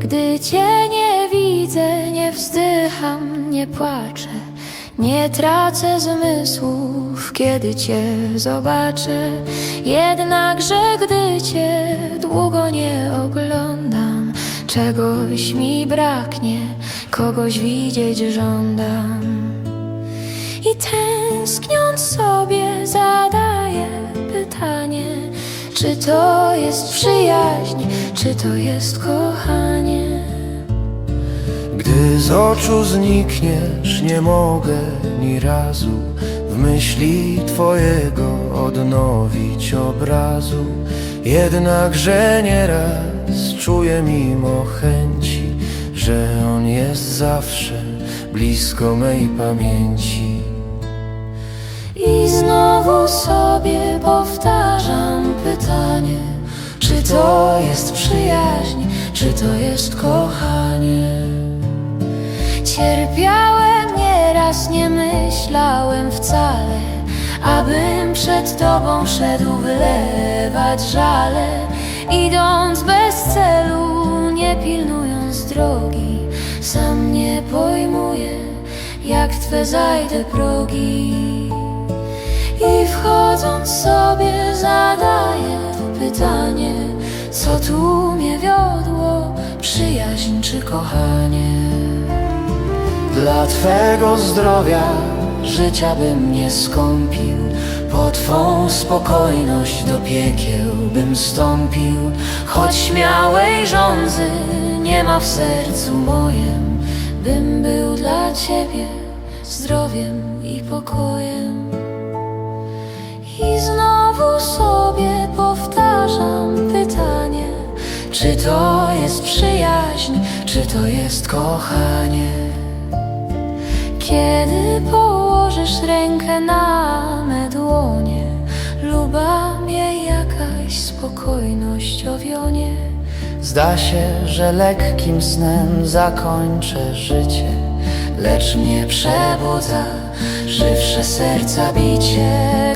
Gdy cię nie widzę, nie wzdycham, nie płaczę. Nie tracę zmysłów, kiedy cię zobaczę. Jednakże, gdy cię długo nie oglądam, czegoś mi braknie, kogoś widzieć żądam. I tęskniąc sobie Czy to jest przyjaźń, czy to jest kochanie Gdy z oczu znikniesz, nie mogę ni razu w myśli Twojego odnowić obrazu. Jednakże nieraz czuję mimo chęci, że on jest zawsze blisko mej pamięci. I znowu sobie powtarzam pytanie Czy to jest przyjaźń, czy to jest kochanie? Cierpiałem nieraz, nie myślałem wcale Abym przed tobą szedł wylewać żale. Idąc bez celu, nie pilnując drogi Sam nie pojmuję, jak twe zajdę progi. I wchodząc tu wiodło, przyjaźń czy kochanie. Dla Twego zdrowia życia bym nie skąpił Po Twą spokojność do piekieł bym stąpił. Choć śmiałej żądzy nie ma w sercu mojem Bym był dla ciebie zdrowiem i pokojem. I znowu Czy to jest przyjaźń, czy to jest kochanie? Kiedy położysz rękę na me dłonie Luba mnie jakaś spokojność owionie. Zda się, że lekkim snem zakończę życie Lecz mnie przebudza żywsze serca bicie